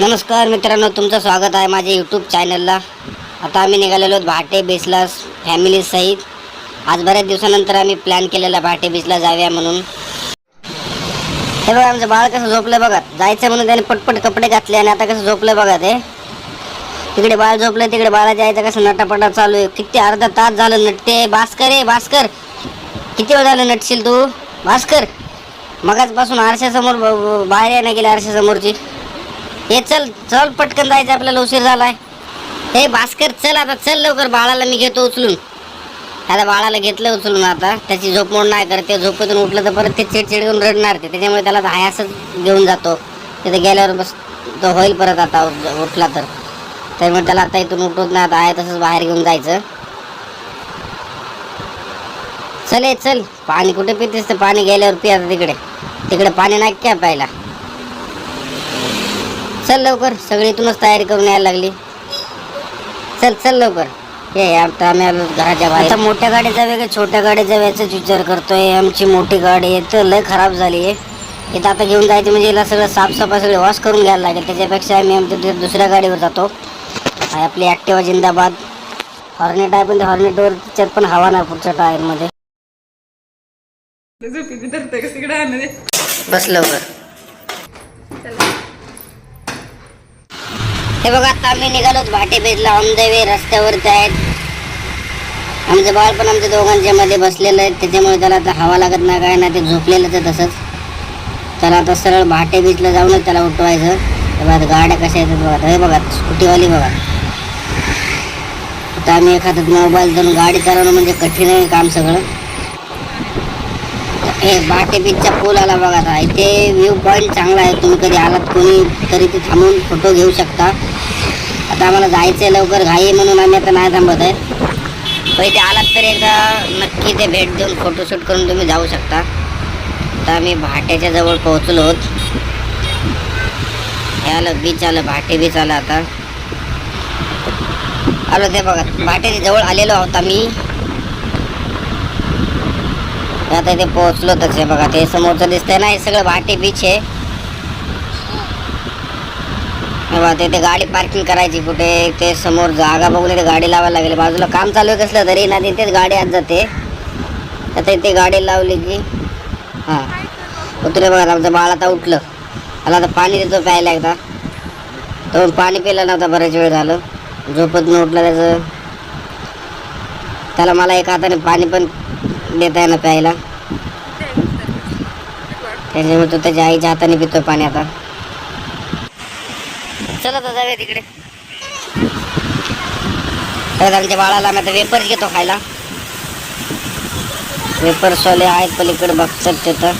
नमस्कार मित्रांनो तुमचं स्वागत आहे माझ्या यूट्यूब चॅनलला आता आम्ही निघालेलो आहोत भाटे बीचला फॅमिलीसहित आज बऱ्याच दिवसानंतर आम्ही प्लॅन केलेला भाटे बीचला जाऊया म्हणून. हे बघा आमचं बाळ कसं झोपलं बघा. जायचं म्हणून त्याने पटपट कपडे घातले आणि आता कसं झोपलं बघा ते. तिकडे बाळ झोपलं तिकडे बाळा जायचं कसं नटापटा चालू आहे. किती अर्धा तास झालं नटते. भास्कर आहे भास्कर! किती वेळ झालं नटशील तू? भास्कर! मगाचपासून आरशासमोर ब- बाहेर आहे ना गेली आरशासमोरची. हे चल चल पटकन जायचं आपल्याला उशीर झालाय. हे भास्कर चल आता चल लवकर बाळाला मी घेतो उचलून. आता बाळाला घेतलं उचलून आता त्याची झोप मोड नाही करत ते झोपेतून उठलं तर परत ते चिडचिड घेऊन रडणार ते त्याच्यामुळे त्याला हायासच घेऊन जातो. तिथे गेल्यावर बस तो होईल परत आता उठला तर. त्यामुळे त्याला आता इथून उठवत नाही आता आहे तसंच बाहेर घेऊन जायचं. चल ये चल पाणी कुठे पितेस तर पाणी गेल्यावर पी आता तिकडे. तिकडे पाणी नाही का प्यायला? चल लवकर सगळी इथूनच तयारी करून यायला लागली. चल चल लवकर. हे आता आम्ही आलो घराच्या बाहेर आता मोठ्या गाडीचा वेगळं छोट्या गाडीचा याचाच विचार करतोय. आमची मोठी गाडी आहे तर लय खराब झाली आहे. इथं आता घेऊन जायचं म्हणजे याला सगळं साफसफाई सगळी वॉश करून घ्यायला लागेल. त्याच्यापेक्षा आम्ही आमच्या दुसऱ्या गाडीवर जातो. आपली ॲक्टिवा जिंदाबाद. हॉर्नेट आहे पण हॉर्नेटवर त्याच्यात पण हवा नाही पुढच्या टायरमध्ये. का बस लवकर. हे बघा आता आम्ही निघालोच भाटे बेजला आमदेवे रस्त्यावरती आहेत. आमचं बाळ पण आमच्या दोघांच्या मध्ये बसलेलं आहे. त्याच्यामुळे त्याला आता हवा लागत नाही काय नाही ते झोपलेलंच आहे तसंच. त्याला आता सरळ भाटे बीचला जाऊनच त्याला उठवायचं. हे बघा गाड्या कशा येतात बघा. हे बघा स्कूटीवाली बघा. आता आम्ही एखाद्यात मोबाईल धरून गाडी चालवणं म्हणजे कठीण आहे काम सगळं. हे भाटे बीचचा पूल आला बघा आता. इथे व्ह्यू पॉईंट चांगला आहे. तुम्ही कधी आलात कोणी तरी ते थांबून फोटो घेऊ शकता. आता आम्हाला जायचं आहे लवकर. घाई म्हणून आम्ही आता नाही थांबत आहे. पण इथे आलात तरी एकदा नक्की ते भेट देऊन फोटोशूट करून तुम्ही जाऊ शकता. आता आम्ही भाट्याच्या जवळ पोहोचलो. आहोत हे आलं बीच आलं भाटे बीच आलं आता. आलो ते बघा. भाट्याच्या जवळ आलेलो आहोत आम्ही. आता इथे पोहोचलो तसे बघा ते समोरचं दिसतंय ना हे सगळं भाटे बीच आहे. बघा ते गाडी पार्किंग करायची कुठे ते समोर जागा बघून इथे गाडी लावायला लागेल. बाजूला काम चालू आहे कसलं तरी ना तिथेच गाडी आत जाते. आता इथे गाडी लावली की हां. उतरे बघा आमचं बाळ आता उठलं. मला आता पाणी देतो प्यायला एकदा. तो पाणी पिलं नव्हता बरेच वेळ झालं. झोपत न उठलं त्याचं. त्याला मला एका हाताने पाणी पण देता येणं प्यायला त्याच्यामुळे तो त्याच्या आईच्या हाताने पितो पाणी आता। चला तर जाऊया तिकडे। तर आमच्या बाळाला आम्ही आता वेपर्स घेतो खायला। वेपर्स वाले आहेत पलीकडे बघतात तिथं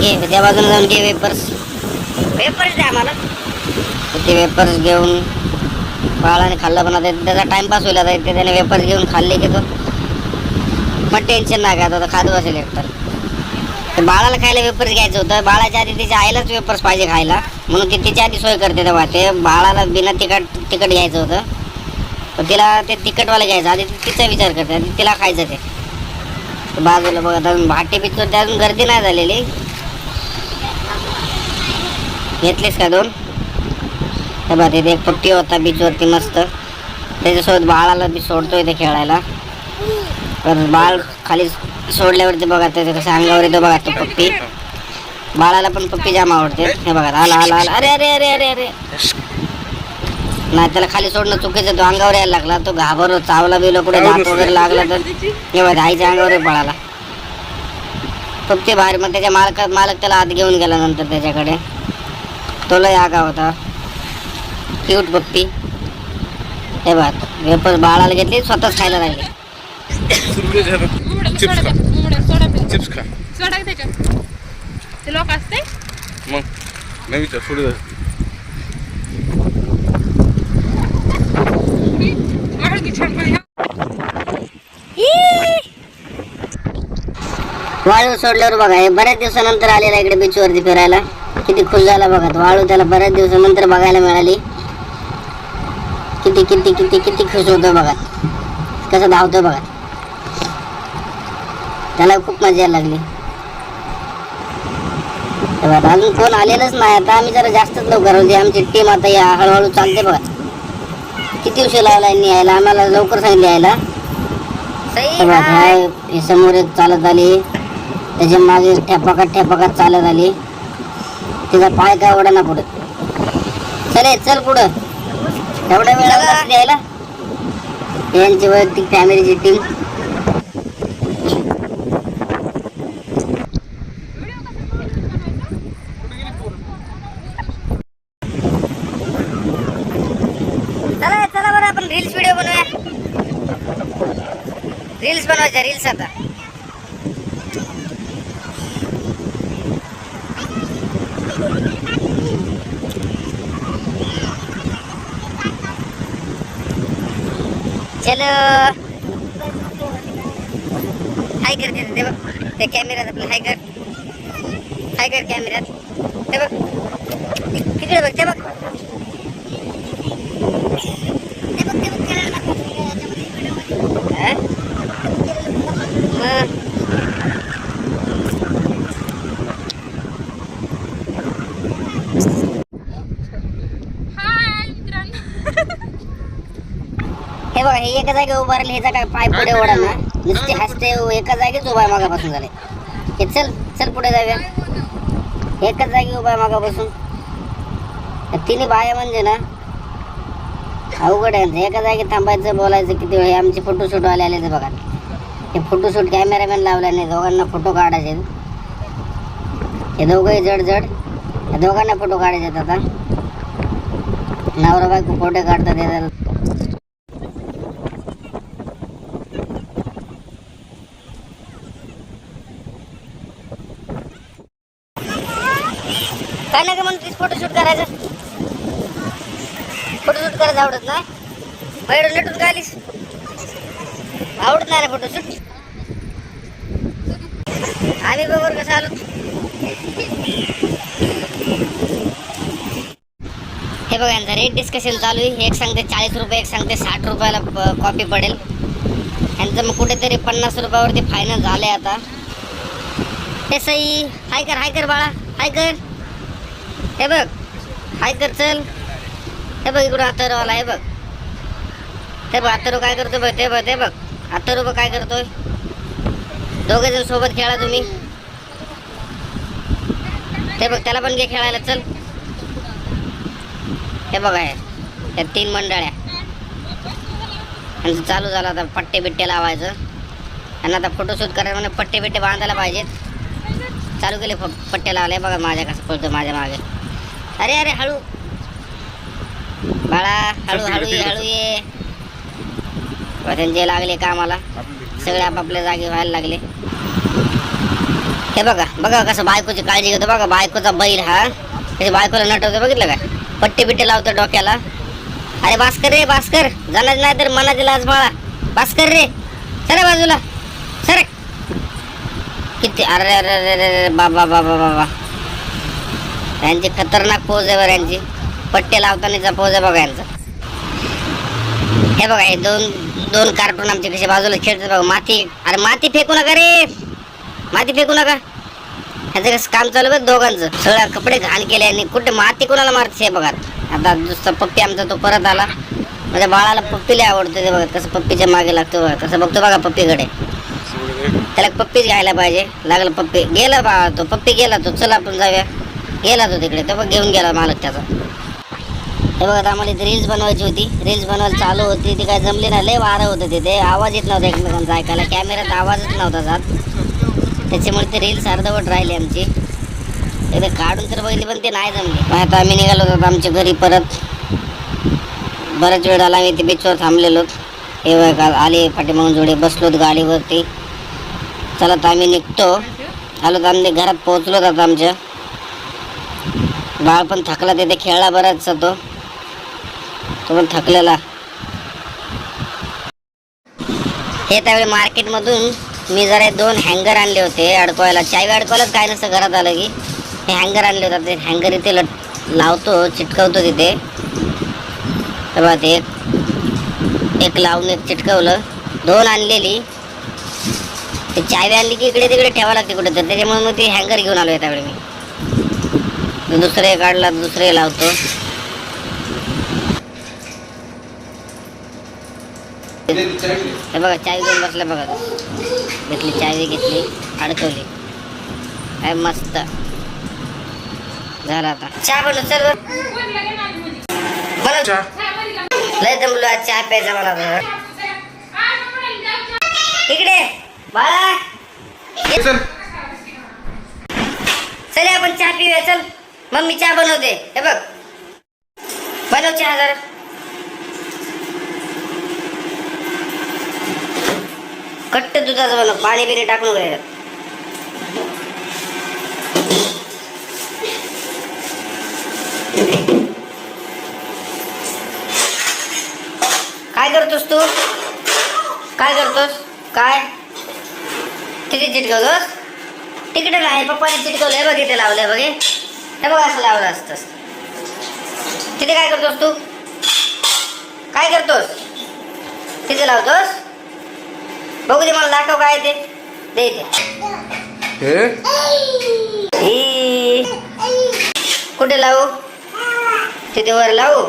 घे त्या बाजूला जाऊन घे वेपर्स। वेपर्स द्या आम्हाला। ते वेपर्स घेऊन बाळाने खाल्लं पण आता त्याचा टाइमपास होईल आता त्याने वेपर्स घेऊन खाल्ले की तो मग टेन्शन नाही होतं आता खात बसेल एकतर तर बाळाला खायला वेपर्स घ्यायचं होतं. बाळाच्या आधी तिच्या आईलाच वेपर्स पाहिजे खायला. म्हणून ती तिच्या आधी सोय करते तेव्हा. ते बाळाला बिना तिखट तिखट घ्यायचं होतं. तर तिला ते तिखटवाला घ्यायचं. आधी तिचा विचार करते. आधी तिला खायचं ते. बाजूला बघा आता भाटे पिचवर ते अजून गर्दी नाही झालेली. घेतलीस का दोन? हे बघा तिथे एक पट्टी होता बीचवरती मस्त. त्याच्यासोबत बाळाला बी सोडतोय ते खेळायला. बाळ खाली सोडल्यावरती बघा त्याच्या कसं अंगावर येतो बघा तो पप्पी. बाळाला पण पप्पी जाम आवडते. हे बघा आला आला आला. अरे अरे अरे अरे अरे. नाही त्याला खाली सोडणं चुकीचं तो अंगावर यायला लागला. तो घाबरतो चावला बिवला कुठे दात वगैरे लागला तर. हे बघा आईच्या अंगावर पळाला पप्पी बाहेर मग त्याच्या मालक मालक त्याला आत घेऊन गेला नंतर त्याच्याकडे. तो लय आगा होता. क्यूट पप्पी. हे बघ वेपर बाळाला घेतली स्वतःच खायला लागली. चिप्स खा. चिप्स खा. सोडा की त्याच्यात. ते लोक असते? मग? नाही विचार सोडू दे वाढ की छान पण वाळू सोडल्यावर बघा हे बऱ्याच दिवसानंतर आलेला इकडे बीचवरती फिरायला. किती खुश झाला बघा वाळू त्याला बऱ्याच दिवसानंतर बघायला मिळाली. किती किती किती किती खुश होतो बघा. कसं धावतो बघा. त्याला खूप मजा यायला लागली. बघा, अजून कोण आलेलंच नाही. आता आम्ही जरा जास्तच लवकर होते आमची टीम आता या हळूहळू चालते बघा. किती उशीर लावला यांनी यायला? आम्हाला लवकर सांगितले यायला. हे हे समोर एक चालत आली. त्याच्यामागे ठेपाकात ठेपाकात चालत आली. तिचा पाय काय ओढा ना पुढे? चले चल पुढं. एवढ्या वेळ लागला यायला यांची वैयक्तिक फॅमिलीची टीम चला चला बरं आपण रील्स व्हिडिओ बनवूया रील्स बनवायच्या रील्स आता चलो हाय कर तिथे ते बघ त्या कॅमेऱ्यात आपलं हाय कर हाय कर कॅमेऱ्यात ते बघ तिकडे बघ ते बघ हा? मग हाय मित्रांनो हे बघा हे एका जागी उभा राहिले ह्याचा काय पाय पुढे ओढा ना नुसते हसते एका जागीच उभा मागापासून झाले. हे चल चल पुढे जाऊया. एकाच जागी उभा मागापासून. या तिन्ही बाया म्हणजे ना अवघड आहे. एका जागी थांबायचं बोलायचं किती वेळ हे आमचे फोटोशूट वाले आले ते बघा. हे फोटोशूट कॅमेरामॅन लावल्याने दोघांना फोटो काढायचे. हे दोघंही जड जड दोघांना फोटो काढायचे आता. नवरा बायको फोटो काढतात याला काय नाही का म्हणून फोटोशूट करायचं. फोटोशूट करायचं आवडत नाही. बाहेर लटून काय आलीस आवडत नाही ना फोटोशूट आम्ही बरोबर कसं आलो हे बघा यांचं रेट डिस्कशन चालू आहे. एक सांगते चाळीस रुपये एक सांगते साठ रुपयाला कॉपी पडेल. यांचं मग कुठेतरी पन्नास रुपयावरती फायनल झालंय आता. हे सई हाय कर हाय कर बाळा हाय कर. हे बघ. हाय कर चल हे बघ इकडून आला हे बघ. हे बघ अथर्व काय करतो बघ ते बघ ते बघ. अथर्व बघ काय करतोय. दोघे जण सोबत खेळा तुम्ही. ते बघ त्याला पण घे खेळायला चल. हे बघा हे. या तीन मंडळ्या. यांचं चालू झालं आता पट्टे बिट्टे लावायचं. आणि आता फोटोशूट करायला म्हणजे पट्टे बिट्टे बांधायला पाहिजेत. चालू केले प- पट्टे लावले बघा माझ्या कसं पळतो माझ्या मागे. अरे अरे हळू. बाळा हळू हळू ये हळू ये. त्यांचे लागले कामाला. सगळे आपापल्या जागी व्हायला लागले. हे बघा बघा कसं बायकोची काळजी घेतो बघा. बायकोचा बैल हा त्याच्या बायकोला नटवतो बघितलं काय? पट्टे बिट्टे लावतो डोक्याला. अरे भास्कर रे भास्कर. जाणार नाही तर मनाची लाज बाळा. भास्कर रे सरे बाजूला. किती? अरे अरे अरे अरे अरे बाबा बाबा बाबा यांची खतरनाक पोज आहे बरं यांची. पट्टे लावतानाचा पोज आहे बघा यांचा. हे बघा हे दोन दोन कार्टून आमचे कसे बाजूला खेळतात बघा. माती अरे माती फेकू नका रे. माती फेकू नका. ह्याचं कसं काम चालू आहे बघ दोघांचं. सगळं कपडे घाण केले आणि कुठे माती कोणाला मारते हे बघा. आता दुसरा पप्पी आमचा तो परत आला. माझ्या बाळाला पप्पीला आवडते ते बघा. कसं पप्पीच्या मागे लागतो बघा. कसं बघतो बघा पप्पीकडे. त्याला पप्पीच घ्यायला पाहिजे. लागलं पप्पी. गेला बा तो. पप्पी गेला तो. चला आपण जाऊया. गेला तो तिकडे. तो बघ घेऊन गेला मालक त्याचा. हे बघा आम्हाला इथे रील्स बनवायची होती. रील्स बनवायला चालू होती. ती काय जमली ना लय वारं होतं तिथे आवाज येत नव्हता एकमेकांचा ऐकायला. कॅमेऱ्यात आवाजच नव्हता जात. त्याच्यामुळे ते रील्स अर्धवट राहिली आमची. एकदा काढून तर बघितली पण ते नाही जमली. आता आम्ही निघालो होतो आमच्या घरी परत. बराच वेळ आला आम्ही ते बीचवर थांबलेलो. हे बघा आले पाठीमागून जोडे. बसलोत गाडीवरती. चला तर आम्ही निघतो. आलो तर आम्ही घरात पोहोचलो आता आमच्या. बाळ पण थकला तिथे खेळला बराचसा तो. तो पण थकलेला. हे त्यावेळी मार्केटमधून मी जरा दोन हँगर आणले होते अडकवायला. चावी अडकवायलाच काय नसतं घरात आलं की. हे हँगर आणले होते ते हँगर इथे लट लावतो चिटकवतो तिथे. तेव्हा ते एक एक लावून एक चिटकवलं. दोन आणलेली. ते चावी आणली की इकडे तिकडे ठेवावं लागते कुठे तर त्याच्यामुळे मग ते हँगर घेऊन आलो त्यावेळी मी. दुसरे काढला दुसरे लावतो. हे बघा चावी घेऊन बसला बघा. घेतली चावी घेतली अडकवली. काय मस्त. झाला आता. चहा बनव चल. लय दमलो आज चहा प्यायचा मला. इकडे. बाळा. चल. चल आपण चहा पिऊया चल. मम्मी चहा बनवते. हे बघ. बनव चहा जरा. कट्ट दुधाचं बनव. पाणी बिणी टाकून वगैरे. काय करतोस तू? काय करतोस? काय? किती चिटकवतोस तिकडे नाही पप्पाने चिटकवलंय बघ इथे लावलंय बघे. हे बघ असं लावलं असतंस. तिथे काय करतोस तू? काय करतोस? तिथे लावतोस? बघू दे मला दाखव काय ते. दे इथे. कुठे लावू? तिथे वर लावू?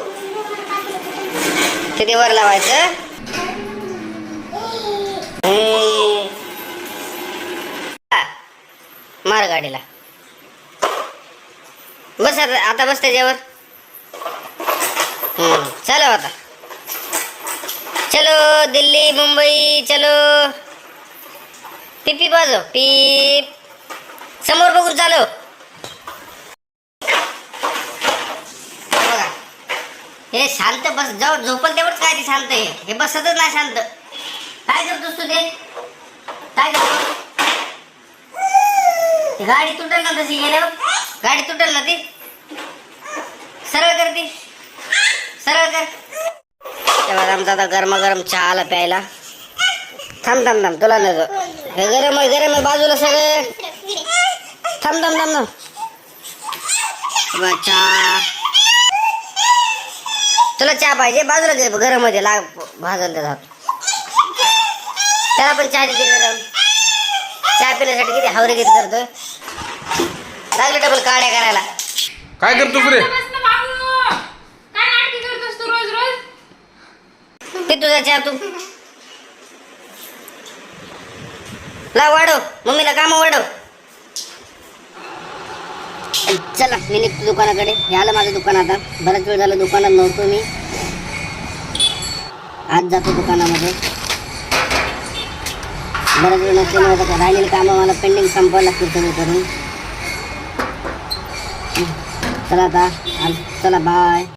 तिथे वर लावायचं हे. हा. मार गाडीला. बस आता आता बस त्याच्यावर. हम्म, चलो आता. चलो दिल्ली मुंबई चलो. पिपी बाजो पीप. समोर बघून चालो बघा. हे शांत बस जाऊ झोपल तेवढंच काय ते शांत हे हे बसतच नाही शांत. काय करतोस तू ते? काय करतो ती गाडी तुटल ना तशी गेल्यावर? गाडी तुटल ना ती? सरळ कर ती. सरळ कर. तेव्हा आमचा आता गरमागरम चहा आला प्यायला. थांब थांब थांब तुला नको. हे गरम आहे गरम आहे बाजूला सगळे. थांब थांब थांब थांब. चहा. तुला चहा पाहिजे बाजूला दे गरममध्ये लाग भाजून जात त्याला पण चहा देते जाऊन. चहा पिण्यासाठी किती हावरे घेत करतोय. लागले डबल काड्या करायला. काय करतोस रे? काय नाटकी करतोस तू तुझा चहा तू. ला वाढव. मम्मीला काम वाढव. चला मी निघतो दुकानाकडे. हे आलं माझं दुकान आता. बराच वेळ झालं दुकानात नव्हतो मी. आज जातो दुकानामध्ये. बराच वेळ नसल्यामुळे राहिलेली कामं मला पेंडिंग संपवायला लागतील सगळं करून चला आता. चला बाय